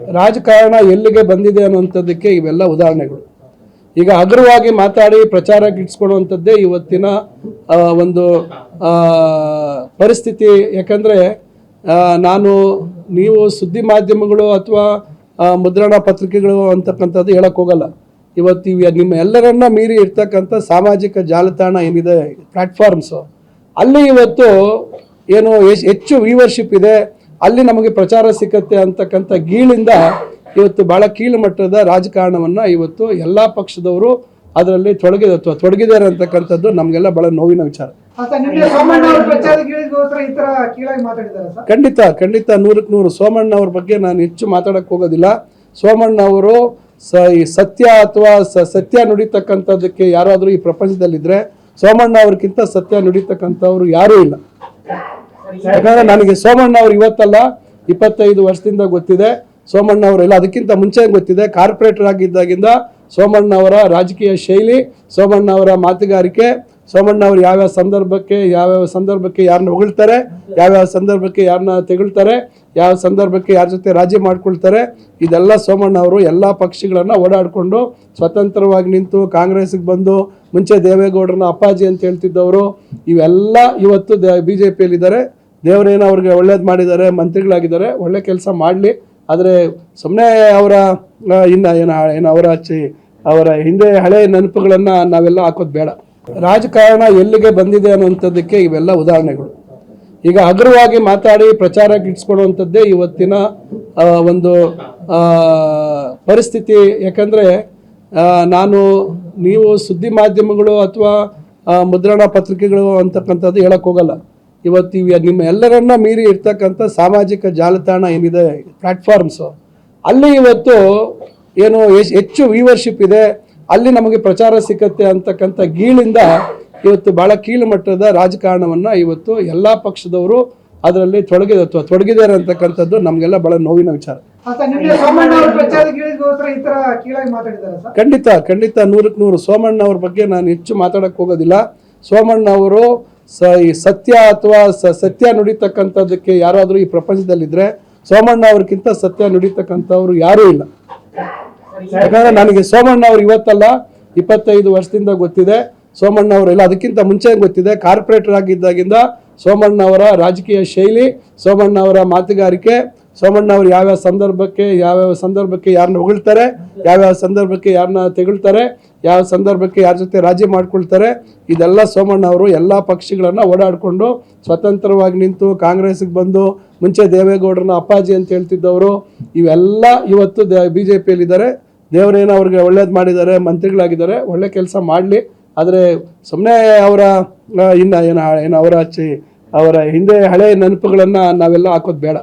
ರಾಜಕಾರಣ ಎಲ್ಲಿಗೆ ಬಂದಿದೆ ಅನ್ನುವಂಥದ್ದಕ್ಕೆ ಇವೆಲ್ಲ ಉದಾಹರಣೆಗಳು. ಈಗ ಅಗ್ರವಾಗಿ ಮಾತಾಡಿ ಪ್ರಚಾರ ಗಿಟ್ಸ್ಕೊಳ್ಳುವಂಥದ್ದೇ ಇವತ್ತಿನ ಒಂದು ಪರಿಸ್ಥಿತಿ. ಯಾಕಂದರೆ ನಾನು, ನೀವು ಸುದ್ದಿ ಮಾಧ್ಯಮಗಳು ಅಥವಾ ಮುದ್ರಣ ಪತ್ರಿಕೆಗಳು ಅಂತಕ್ಕಂಥದ್ದು ಹೇಳಕ್ಕೆ ಹೋಗಲ್ಲ. ಇವತ್ತು ಇವ್ ನಿಮ್ಮ ಎಲ್ಲರನ್ನ ಮೀರಿ ಇರ್ತಕ್ಕಂಥ ಸಾಮಾಜಿಕ ಜಾಲತಾಣ ಏನಿದೆ ಪ್ಲಾಟ್ಫಾರ್ಮ್ಸು ಅಲ್ಲಿ ಇವತ್ತು ಏನು ಹೆಚ್ಚು ವ್ಯೂವರ್ಶಿಪ್ ಇದೆ. ಅಲ್ಲಿ ನಮಗೆ ಪ್ರಚಾರ ಸಿಕ್ಕತ್ತೆ ಅಂತಕ್ಕಂಥ ಗೀಳಿಂದ ಇವತ್ತು ಬಹಳ ಕೀಳು ಮಟ್ಟದ ರಾಜಕಾರಣವನ್ನ ಇವತ್ತು ಎಲ್ಲ ಪಕ್ಷದವರು ಅದರಲ್ಲಿ ತೊಡಗಿದ ಅಥವಾ ತೊಡಗಿದ್ದಾರೆ ಅಂತಕ್ಕಂಥದ್ದು ನಮಗೆಲ್ಲ ಬಹಳ ನೋವಿನ ವಿಚಾರ. ಖಂಡಿತ ಖಂಡಿತ ನೂರಕ್ಕೆ ನೂರು. ಸೋಮಣ್ಣ ಅವ್ರ ಬಗ್ಗೆ ನಾನು ಹೆಚ್ಚು ಮಾತಾಡಕ್ಕೆ ಹೋಗೋದಿಲ್ಲ. ಸೋಮಣ್ಣ ಅವರು ಸ ಈ ಸತ್ಯ ಅಥವಾ ಸ ಸತ್ಯ ನುಡಿತಕ್ಕಂಥದ್ದಕ್ಕೆ ಯಾರಾದರೂ ಈ ಪ್ರಪಂಚದಲ್ಲಿದ್ದರೆ ಸೋಮಣ್ಣ ಅವ್ರಿಗಿಂತ ಸತ್ಯ ನುಡಿತಕ್ಕಂಥವ್ರು ಯಾರೂ ಇಲ್ಲ. ಯಾಕಂದ್ರೆ ನನಗೆ ಸೋಮಣ್ಣ ಅವ್ರು ಇವತ್ತಲ್ಲ ಇಪ್ಪತ್ತೈದು ವರ್ಷದಿಂದ ಗೊತ್ತಿದೆ. ಸೋಮಣ್ಣ ಅವರೆಲ್ಲ ಅದಕ್ಕಿಂತ ಮುಂಚೆ ಗೊತ್ತಿದೆ. ಕಾರ್ಪೊರೇಟರ್ ಆಗಿದ್ದಾಗಿಂದ ಸೋಮಣ್ಣ ಅವರ ರಾಜಕೀಯ ಶೈಲಿ, ಸೋಮಣ್ಣ ಅವರ ಮಾತುಗಾರಿಕೆ, ಸೋಮಣ್ಣ ಅವರು ಯಾವ್ಯಾವ ಸಂದರ್ಭಕ್ಕೆ ಯಾವ್ಯಾವ ಸಂದರ್ಭಕ್ಕೆ ಯಾರನ್ನ ಹೊಗಳ್ತಾರೆ, ಯಾವ್ಯಾವ ಸಂದರ್ಭಕ್ಕೆ ಯಾರನ್ನ ತೆಗಳ್ತಾರೆ, ಯಾವ ಸಂದರ್ಭಕ್ಕೆ ಯಾರ ಜೊತೆ ರಾಜಿ ಮಾಡ್ಕೊಳ್ತಾರೆ, ಇದೆಲ್ಲ ಸೋಮಣ್ಣ ಅವರು ಎಲ್ಲ ಪಕ್ಷಗಳನ್ನು ಓಡಾಡಿಕೊಂಡು ಸ್ವತಂತ್ರವಾಗಿ ನಿಂತು ಕಾಂಗ್ರೆಸ್ಗೆ ಬಂದು ಮುಂಚೆ ದೇವೇಗೌಡರನ್ನ ಅಪ್ಪಾಜಿ ಅಂತ ಹೇಳ್ತಿದ್ದವರು, ಇವೆಲ್ಲ ಇವತ್ತು ಬಿ ಜೆ ಪಿಯಲ್ಲಿದ್ದಾರೆ ದೇವರೇನೋ ಅವ್ರಿಗೆ ಒಳ್ಳೇದು ಮಾಡಿದ್ದಾರೆ, ಮಂತ್ರಿಗಳಾಗಿದ್ದಾರೆ, ಒಳ್ಳೆ ಕೆಲಸ ಮಾಡಲಿ. ಆದರೆ ಸುಮ್ಮನೆ ಅವರ ಇನ್ನು ಏನ, ಏನು ಅವರ ಅವರ ಹಿಂದೆ ಹಳೆ ನೆನಪುಗಳನ್ನು ನಾವೆಲ್ಲ ಹಾಕೋದು ಬೇಡ. ರಾಜಕಾರಣ ಎಲ್ಲಿಗೆ ಬಂದಿದೆ ಅನ್ನುವಂಥದ್ದಕ್ಕೆ ಇವೆಲ್ಲ ಉದಾಹರಣೆಗಳು. ಈಗ ಹಗುರವಾಗಿ ಮಾತಾಡಿ ಪ್ರಚಾರಕ್ಕೆ ಇಟ್ಸ್ಕೊಳ್ಳುವಂಥದ್ದೇ ಇವತ್ತಿನ ಒಂದು ಪರಿಸ್ಥಿತಿ. ಯಾಕಂದರೆ ನಾನು, ನೀವು ಸುದ್ದಿ ಮಾಧ್ಯಮಗಳು ಅಥವಾ ಮುದ್ರಣ ಪತ್ರಿಕೆಗಳು ಅಂತಕ್ಕಂಥದ್ದು ಹೇಳಕ್ ಹೋಗಲ್ಲ. ಇವತ್ತು ಇವ್ ನಿಮ್ಮ ಎಲ್ಲರನ್ನ ಮೀರಿ ಇರ್ತಕ್ಕಂಥ ಸಾಮಾಜಿಕ ಜಾಲತಾಣ ಏನಿದೆ ಪ್ಲಾಟ್ಫಾರ್ಮ್ಸು ಅಲ್ಲಿ ಇವತ್ತು ಏನು ಹೆಚ್ಚು ವ್ಯೂವರ್ಶಿಪ್ ಇದೆ. ಅಲ್ಲಿ ನಮಗೆ ಪ್ರಚಾರ ಸಿಕ್ಕತ್ತೆ ಅಂತಕ್ಕಂಥ ಗೀಳಿಂದ ಇವತ್ತು ಬಹಳ ಕೀಳು ಮಟ್ಟದ ರಾಜಕಾರಣವನ್ನು ಇವತ್ತು ಎಲ್ಲ ಪಕ್ಷದವರು ಅದರಲ್ಲಿ ತೊಡಗಿದ ಅಥವಾ ತೊಡಗಿದ್ದಾರೆ ಅಂತಕ್ಕಂಥದ್ದು ನಮಗೆಲ್ಲ ಬಹಳ ನೋವಿನ ವಿಚಾರ. ಖಂಡಿತ ಖಂಡಿತ ನೂರಕ್ಕೆ ನೂರು. ಸೋಮಣ್ಣ ಅವ್ರ ಬಗ್ಗೆ ನಾನು ಹೆಚ್ಚು ಮಾತಾಡಕ್ಕೆ ಹೋಗೋದಿಲ್ಲ. ಸೋಮಣ್ಣ ಅವರು ಸ ಈ ಸತ್ಯ ಅಥವಾ ಸತ್ಯ ನುಡಿತಕ್ಕಂಥದ್ದಕ್ಕೆ ಯಾರಾದರೂ ಈ ಪ್ರಪಂಚದಲ್ಲಿದ್ದರೆ ಸೋಮಣ್ಣ ಅವ್ರಿಗಿಂತ ಸತ್ಯ ನುಡಿತಕ್ಕಂಥವ್ರು ಯಾರೂ ಇಲ್ಲ. ಯಾಕಂದರೆ ನನಗೆ ಸೋಮಣ್ಣ ಅವ್ರು ಇವತ್ತಲ್ಲ ಇಪ್ಪತ್ತೈದು ವರ್ಷದಿಂದ ಗೊತ್ತಿದೆ. ಸೋಮಣ್ಣ ಅವರೆಲ್ಲ ಅದಕ್ಕಿಂತ ಮುಂಚೆ ಗೊತ್ತಿದೆ. ಕಾರ್ಪೊರೇಟರ್ ಆಗಿದ್ದಾಗಿಂದ ಸೋಮಣ್ಣ ಅವರ ರಾಜಕೀಯ ಶೈಲಿ, ಸೋಮಣ್ಣ ಅವರ ಮಾತುಗಾರಿಕೆ, ಸೋಮಣ್ಣ ಅವರು ಯಾವ್ಯಾವ ಸಂದರ್ಭಕ್ಕೆ ಯಾವ್ಯಾವ ಸಂದರ್ಭಕ್ಕೆ ಯಾರನ್ನ ಹೊಗಳ್ತಾರೆ, ಯಾವ್ಯಾವ ಸಂದರ್ಭಕ್ಕೆ ಯಾರನ್ನ ತೆಗಳ್ತಾರೆ ಯಾವ ಸಂದರ್ಭಕ್ಕೆ ಯಾರ ಜೊತೆ ರಾಜಿ ಮಾಡ್ಕೊಳ್ತಾರೆ, ಇದೆಲ್ಲ ಸೋಮಣ್ಣ ಅವರು ಎಲ್ಲ ಪಕ್ಷಗಳನ್ನು ಓಡಾಡಿಕೊಂಡು ಸ್ವತಂತ್ರವಾಗಿ ನಿಂತು ಕಾಂಗ್ರೆಸ್ಗೆ ಬಂದು ಮುಂಚೆ ದೇವೇಗೌಡರನ್ನ ಅಪ್ಪಾಜಿ ಅಂತ ಹೇಳ್ತಿದ್ದವರು, ಇವೆಲ್ಲ ಇವತ್ತು ಬಿ ಜೆ ಪಿಯಲ್ಲಿದ್ದಾರೆ ದೇವರೇನೋ ಅವ್ರಿಗೆ ಒಳ್ಳೇದು ಮಾಡಿದ್ದಾರೆ, ಮಂತ್ರಿಗಳಾಗಿದ್ದಾರೆ, ಒಳ್ಳೆ ಕೆಲಸ ಮಾಡಲಿ. ಆದರೆ ಸುಮ್ಮನೆ ಅವರ ಇನ್ನು ಏನು ಏನು ಅವರ ಅವರ ಹಿಂದೆ ಹಳೆ ನೆನಪುಗಳನ್ನು ನಾವೆಲ್ಲ ಹಾಕೋದು ಬೇಡ.